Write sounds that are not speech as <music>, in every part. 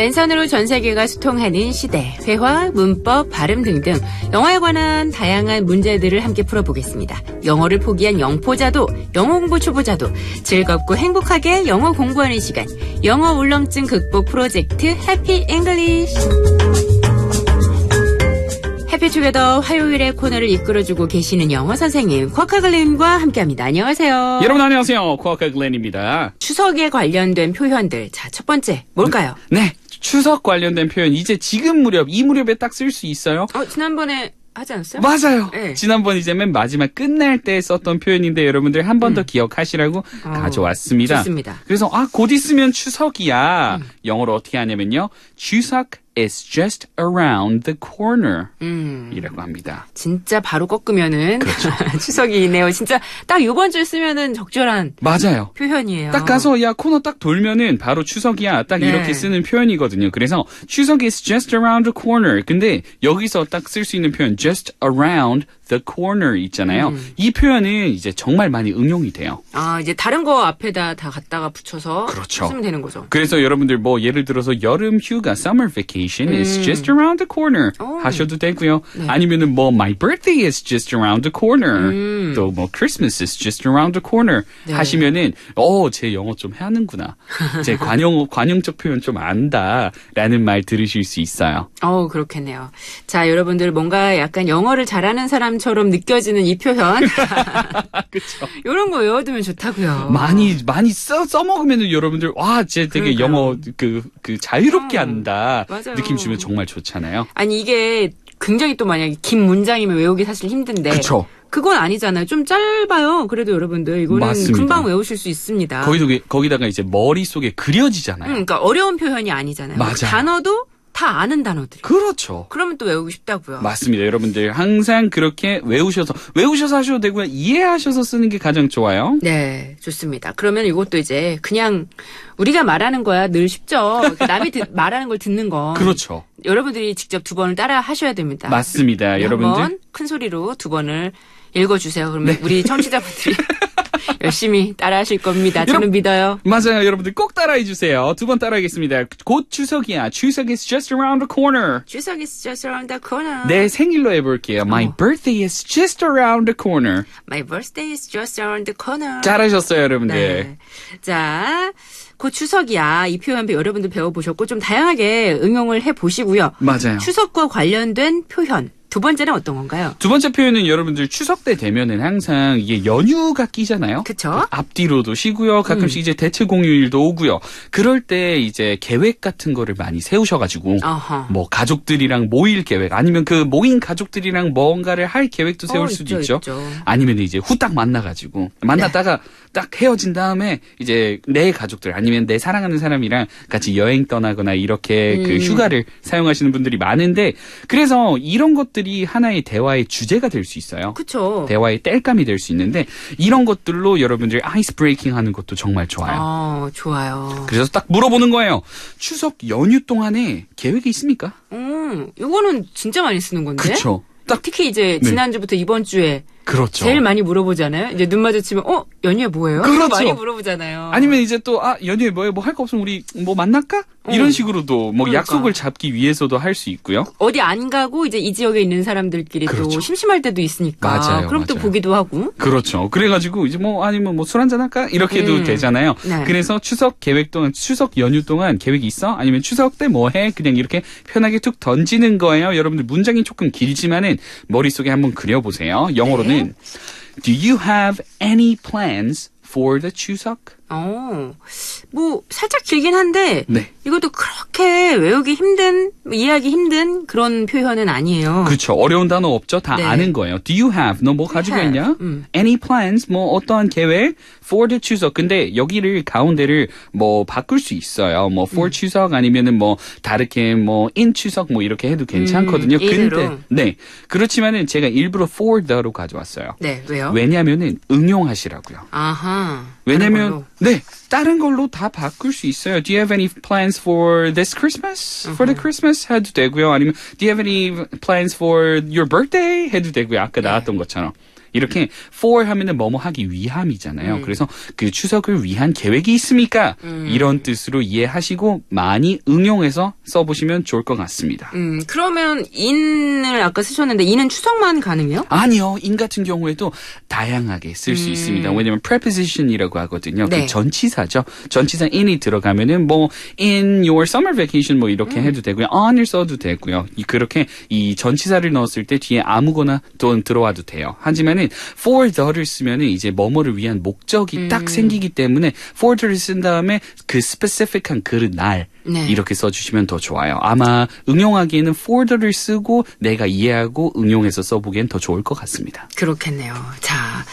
랜선으로 전 세계가 소통하는 시대, 회화, 문법, 발음 등등 영어에 관한 다양한 문제들을 함께 풀어보겠습니다. 영어를 포기한 영포자도, 영어 공부 초보자도 즐겁고 행복하게 영어 공부하는 시간, 영어 울렁증 극복 프로젝트 해피 잉글리쉬. 해피투게더 화요일의 코너를 이끌어주고 계시는 영어 선생님 쿼카 글렌과 함께합니다. 안녕하세요. 여러분 안녕하세요. 코아카 글렌입니다. 추석에 관련된 표현들. 자, 첫 번째 뭘까요? 네, 추석 관련된 표현 이제 지금 무렵 이 무렵에 딱 쓸 수 있어요. 어, 지난번에 하지 않았어요? 맞아요. 네. 지난번 이제 맨 마지막 끝날 때 썼던 표현인데 여러분들 한 번더 기억하시라고 어, 가져왔습니다. 좋습니다. 그래서 아 곧 있으면 추석이야. 영어로 어떻게 하냐면요. 추석 is just around the corner. 음. 이라고 합니다. 진짜 바로 꺾으면은 그렇죠. <laughs> 추석이네요. 진짜 딱 요번 주에 쓰면은 적절한 맞아요. 표현이에요. 딱 가서 야 코너 딱 돌면은 바로 추석이야 딱 네. 이렇게 쓰는 표현이거든요. 그래서 추석 is just around the corner. 근데 여기서 딱 쓸 수 있는 표현 just around the corner 있잖아요. 음. 이 표현은 이제 정말 많이 응용이 돼요. 아, 이제 다른 거 앞에다 다 갖다가 붙여서 그렇죠. 쓰면 되는 거죠. 그래서 여러분들 뭐 예를 들어서 여름 휴가 summer vacation is just around the corner 음. 오. 하셔도 되고요. 네. 아니면은 뭐 my birthday is just around the corner. 음. 또뭐 Christmas is just around the corner 네. 하시면은 어제 영어 좀 하는구나. <laughs> 제 관용 관용적 표현 좀 안다라는 말 들으실 수 있어요. 어, 그렇겠네요. 자, 여러분들 뭔가 약간 영어를 잘하는 사람 처럼 느껴지는 이 표현. <laughs> 그렇죠. 이런 거 외워두면 좋다고요. 많이 많이 써 써먹으면은 여러분들 와 쟤 되게 그러니까요. 영어 그 그 자유롭게 음, 한다 맞아요. 느낌 주면 정말 좋잖아요. 아니 이게 굉장히 또 만약에 긴 문장이면 외우기 사실 힘든데 그쵸. 그건 아니잖아요. 좀 짧아요. 그래도 여러분들 이거는 맞습니다. 금방 외우실 수 있습니다. 거기도 거기다가 이제 머릿속에 그려지잖아요. 음, 그러니까 어려운 표현이 아니잖아요. 맞아요. 단어도 다 아는 단어들. 그렇죠. 그러면 또 외우고 싶다고요. 맞습니다. 여러분들 항상 그렇게 외우셔서 외우셔서 하셔도 되고요. 이해하셔서 쓰는 게 가장 좋아요. 네, 좋습니다. 그러면 이것도 이제 그냥 우리가 말하는 거야 늘 쉽죠. 남이 듣- <laughs> 말하는 걸 듣는 건 그렇죠. 여러분들이 직접 두 번을 따라 하셔야 됩니다. 맞습니다. 여러분들 네. 한번 큰 소리로 두 번을 읽어주세요. 그러면 우리 청취자분들이 <laughs> <laughs> 열심히 따라하실 겁니다. 저는 여러분- 믿어요. 맞아요. 여러분들 꼭 따라해 주세요. 두 번 따라하겠습니다. 곧 추석이야. 추석 is just around the corner. 추석 is just around the corner. 내 생일로 해볼게요. My 어. birthday is just around the corner. My birthday is just around the corner. 잘하셨어요, 여러분들. 네. 자, 곧 추석이야. 이 표현 배- 여러분들 배워보셨고 좀 다양하게 응용을 해보시고요. 맞아요. 추석과 관련된 표현. 두 번째는 어떤 건가요? 두 번째 표현은 여러분들 추석 때 되면은 항상 이게 연휴가 끼잖아요. 그쵸? 앞뒤로도 쉬고요. 가끔씩 음. 이제 대체 공휴일도 오고요. 그럴 때 이제 계획 같은 거를 많이 세우셔가지고 어허. 뭐 가족들이랑 모일 계획 아니면 그 모인 가족들이랑 뭔가를 할 계획도 세울 어, 수도 있죠, 있죠. 있죠. 아니면 이제 후딱 만나가지고 만났다가 딱 헤어진 다음에 이제 내 가족들 아니면 내 사랑하는 사람이랑 같이 여행 떠나거나 이렇게 그 음. 휴가를 사용하시는 분들이 많은데 그래서 이런 것들이 하나의 대화의 주제가 될 수 있어요. 그쵸. 대화의 땔감이 될 수 있는데 이런 것들로 여러분들 아이스 브레이킹 하는 것도 정말 좋아요. 어, 좋아요. 그래서 딱 물어보는 거예요. 추석 연휴 동안에 계획이 있습니까? 음, 이거는 진짜 많이 쓰는 건데. 그렇죠. 딱 특히 이제 네. 지난주부터 이번 주에 그렇죠. 제일 많이 물어보잖아요. 이제 눈 마주치면 어 연휴에 뭐예요? 그렇죠. 많이 물어보잖아요. 아니면 이제 또 아 연휴에 뭐해 뭐할 거 없으면 우리 뭐 만날까? 이런 어. 식으로도 뭐 그러니까. 약속을 잡기 위해서도 할 수 있고요. 어디 안 가고 이제 이 지역에 있는 사람들끼리 또 그렇죠. 심심할 때도 있으니까. 맞아요, 그럼 또 맞아요. 보기도 하고. 그렇죠. 그래가지고 이제 뭐 아니면 뭐 술 한잔 할까 이렇게도 음. 되잖아요. 네. 그래서 추석 계획 동안 추석 연휴 동안 계획이 있어? 아니면 추석 때 뭐 해? 그냥 이렇게 편하게 툭 던지는 거예요. 여러분들 문장이 조금 길지만은 머릿속에 한번 그려보세요. 영어로 있는 Do you have any plans for the Chuseok? 어, 뭐 살짝 길긴 한데 네. 이것도 그렇게 외우기 힘든, 이해하기 힘든 그런 표현은 아니에요. 그렇죠. 어려운 단어 없죠. 다 네. 아는 거예요. Do you have? 너 뭐 가지고 have. 있냐? 음. Any plans? 뭐 어떠한 계획? For the 추석. 근데 여기를 가운데를 뭐 바꿀 수 있어요. 뭐 for 음. 추석 아니면은 뭐 다르게 뭐 in 추석 뭐 이렇게 해도 괜찮거든요. 음. 근데 네 그렇지만은 제가 일부러 for the로 가져왔어요. 네, 왜요? 왜냐면은 응용하시라고요. 아하. 다른 왜냐면 걸로. 네 다른 걸로 다 바꿀 수 있어요. Do you have any plans for this Christmas? For the Christmas 해도 되고요. 아니면 Do you have any plans for your birthday? 해도 되고요. 아까 나왔던 것처럼. 이렇게 for 하면은 뭐뭐 하기 위함이잖아요. 그래서 그 추석을 위한 계획이 있습니까? 이런 뜻으로 이해하시고 많이 응용해서 써보시면 좋을 것 같습니다. 음, 그러면 in을 아까 쓰셨는데 in은 추석만 가능해요? 아니요. in 같은 경우에도 다양하게 쓸 수 있습니다. 왜냐면 preposition이라고 하거든요. 네. 그 전치사죠. 전치사 in이 들어가면은 뭐 in your summer vacation 뭐 이렇게 해도 되고요. on을 써도 되고요. 이- 그렇게 이 전치사를 넣었을 때 뒤에 아무거나 또 들어와도 돼요. 하지만 은 for the를 쓰면은 이제 뭐뭐를 위한 목적이 딱 생기기 때문에 for the를 쓴 다음에 그 specific한 그날 네. 이렇게 써주시면 더 좋아요. 아마 응용하기에는 for the를 쓰고 내가 이해하고 응용해서 써보기엔 더 좋을 것 같습니다. 그렇겠네요. 자,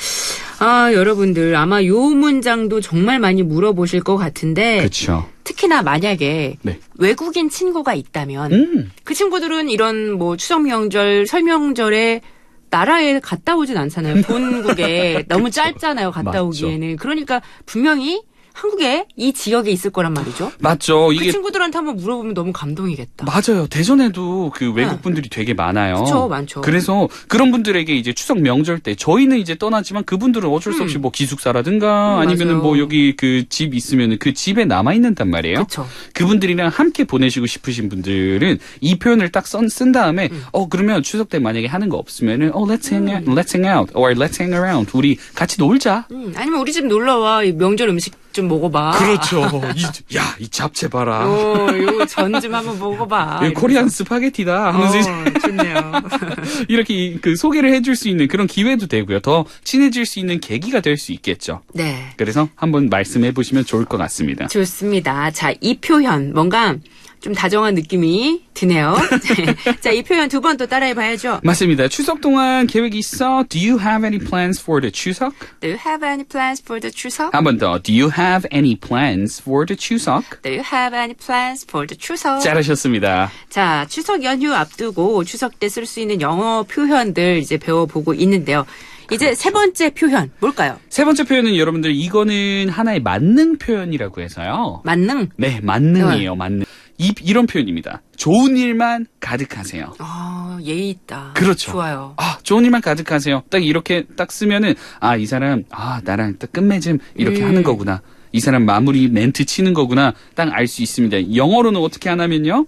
아, 여러분들 아마 요 문장도 정말 많이 물어보실 것 같은데 그렇죠. 특히나 만약에 네. 외국인 친구가 있다면 음. 그 친구들은 이런 뭐 추석 명절, 설 명절에 나라에 갔다 오진 않잖아요. 본국에 <laughs> 너무 짧잖아요. 갔다 맞죠. 오기에는. 그러니까 분명히 한국에 이 지역에 있을 거란 말이죠. 맞죠. 그 이게 친구들한테 한번 물어보면 너무 감동이겠다. 맞아요. 대전에도 그 외국 분들이 되게 많아요. 그쵸, 많죠. 그래서 그런 분들에게 이제 추석 명절 때 저희는 이제 떠나지만 그분들은 어쩔 수 없이 뭐 기숙사라든가 음, 아니면은 맞아요. 뭐 여기 그 집 있으면은 그 집에 남아 있는단 말이에요. 그쵸. 그분들이랑 함께 보내시고 싶으신 분들은 이 표현을 딱 쓴, 쓴 다음에 음. 어 그러면 추석 때 만약에 하는 거 없으면은 어 let's hang out, let's hang out or let's hang around 우리 같이 놀자. 음, 아니면 우리 집 놀러 와. 이 명절 음식 좀 먹어봐. 그렇죠. <laughs> 이, 야, 이 잡채 봐라. 어, 요거 전좀 한번 먹어봐. <laughs> 이거 코리안 스파게티다 하면서 이제 어, 좋네요. <laughs> 이렇게 이- 그 소개를 해줄 수 있는 그런 기회도 되고요. 더 친해질 수 있는 계기가 될 수 있겠죠. 네. 그래서 한번 말씀해 보시면 좋을 것 같습니다. 좋습니다. 자, 이 표현 뭔가 좀 다정한 느낌이 드네요. <laughs> 자, 이 표현 두 번 또 따라해 봐야죠. 맞습니다. 추석 동안 계획이 있어? Do you have any plans for the 추석? Do you have any plans for the 추석? 한 번 더. Do you have any plans for the 추석? Do you have any plans for the 추석? 잘하셨습니다. 자, 추석 연휴 앞두고 추석 때 쓸 수 있는 영어 표현들 이제 배워보고 있는데요. 이제 세 번째 표현 뭘까요? 세 번째 표현은 여러분들 이거는 하나의 만능 표현이라고 해서요. 만능. 네, 만능이에요. 만능. 이, 이런 표현입니다. 좋은 일만 가득하세요. 아, 예의 있다. 그렇죠. 좋아요. 아, 좋은 일만 가득하세요. 딱 이렇게 딱 쓰면은, 아, 이 사람, 아, 나랑 딱 끝맺음, 이렇게 음. 하는 거구나. 이 사람 마무리 멘트 치는 거구나. 딱 알 수 있습니다. 영어로는 어떻게 하냐면요.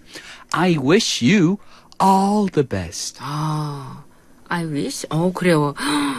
I wish you all the best. 아, I wish. 어, 그래요.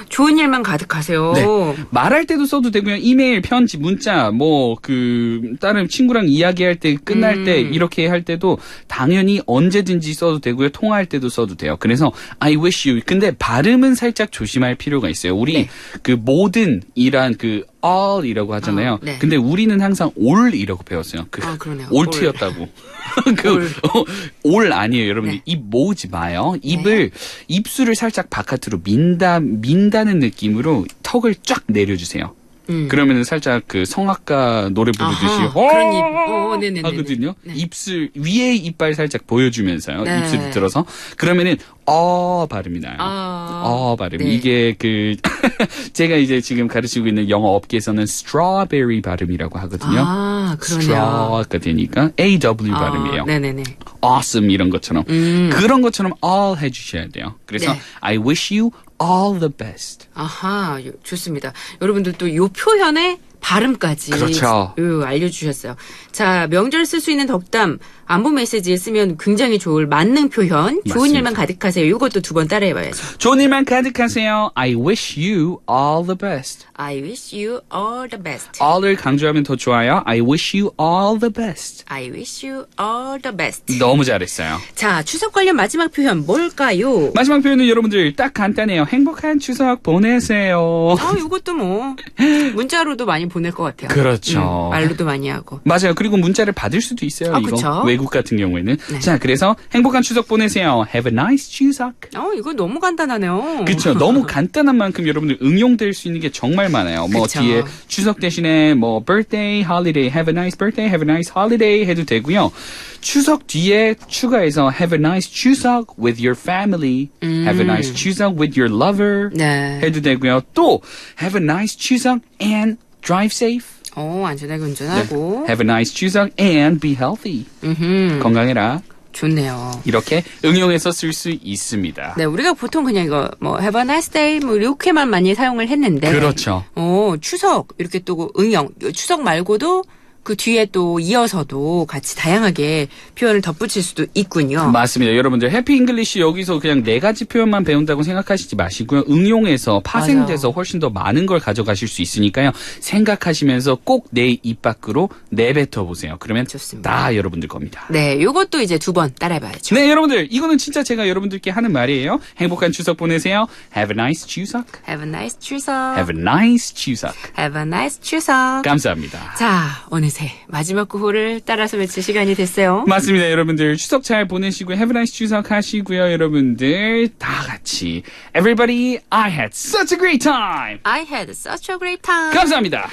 좋은 일만 가득하세요. 네. 말할 때도 써도 되고요. 이메일, 편지, 문자, 뭐, 그, 다른 친구랑 이야기할 때, 끝날 음. 때, 이렇게 할 때도 당연히 언제든지 써도 되고요. 통화할 때도 써도 돼요. 그래서, I wish you. 근데 발음은 살짝 조심할 필요가 있어요. 우리, 네. 그, 모든, 이란 그, all이라고 하잖아요. 아, 네. 근데 우리는 항상 all이라고 배웠어요. 그, 아, 그러네요. 올트였다고. <laughs> 그, 어, 올 아니에요. 여러분들. 네. 입 모으지 마요. 입을, 입술을 살짝 바깥으로 민다, 민다는 느낌으로 턱을 쫙 내려주세요. 음. 그러면은 살짝 그 성악가 노래 부르듯이 아하, 어, 그런 입. 어, 네네네네. 하거든요. 네. 입술 위에 이빨 살짝 보여주면서요. 네. 입술을 들어서 그러면은 어 발음이 나요. 아. 어 발음. 네. 이게 그 <laughs> 제가 이제 지금 가르치고 있는 영어 업계에서는 strawberry 발음이라고 하거든요. 아, 그러네요. straw가 되니까 AW 발음이에요. 아, 네네네. awesome 이런 것처럼 음. 그런 것처럼 all 해주셔야 돼요. 그래서 네. I wish you all the best. 아하, 요- 좋습니다. 여러분들 또요 표현의 발음까지 그렇죠. 요, 알려주셨어요. 자, 명절 쓸 수 있는 덕담 안부 메시지에 쓰면 굉장히 좋을 만능 표현 좋은 맞습니다. 일만 가득하세요. 이것도 두 번 따라해봐야죠. 좋은 일만 가득하세요. I wish you all the best. I wish you all the best. all을 강조하면 더 좋아요. I wish you all the best. I wish you all the best. 너무 잘했어요. 자, 추석 관련 마지막 표현 뭘까요? 마지막 표현은 여러분들 딱 간단해요. 행복한 추석 보내세요. 아, 이것도 뭐 <laughs> 문자로도 많이 보낼 것 같아요. 그렇죠. 음, 말로도 많이 하고. 맞아요. 그리고 문자를 받을 수도 있어요. 아, 이거 그쵸? 외국 같은 경우에는. 네. 자, 그래서 행복한 추석 보내세요. Have a nice 추석. 어, 이거 너무 간단하네요. 그렇죠. <laughs> 너무 간단한 만큼 여러분들 응용될 수 있는 게 정말 많아요. 뭐 그쵸. 뒤에 추석 대신에 뭐 birthday, holiday, have a nice birthday, have a nice holiday 해도 되고요. 추석 뒤에 추가해서 have a nice 추석 with your family, have a nice 추석 with your lover 네. 해도 되고요. 또 have a nice 추석 and drive safe. 어, 안전하게 운전하고. have a nice 추석 and be healthy. 음흠. 건강해라. 좋네요. 이렇게 응용해서 쓸 수 있습니다. 네, 우리가 보통 그냥 이거 뭐 have a nice day 뭐 이렇게만 많이 사용을 했는데 그렇죠. 어, 추석 이렇게 또 응용 추석 말고도 그 뒤에 또 이어서도 같이 다양하게 표현을 덧붙일 수도 있군요. 맞습니다. 여러분들 해피 잉글리시 여기서 그냥 네 가지 표현만 배운다고 생각하시지 마시고요. 응용해서 파생돼서 맞아. 훨씬 더 많은 걸 가져가실 수 있으니까요. 생각하시면서 꼭 내 입 밖으로 내뱉어 보세요. 그러면 좋습니다. 다 여러분들 겁니다. 네, 요것도 이제 두 번 따라해 봐야죠. 네, 여러분들 이거는 진짜 제가 여러분들께 하는 말이에요. 행복한 추석 보내세요. Have a nice 추석. Have a nice 추석. Have a nice 추석. Have a nice 추석. 감사합니다. 자, 어느새 마지막 구호를 따라서 외칠 시간이 됐어요. 맞습니다, 여러분들. 추석 잘 보내시고요. Have a nice 추석 하시고요, 여러분들. 다 같이. Everybody, I had such a great time. I had such a great time. 감사합니다.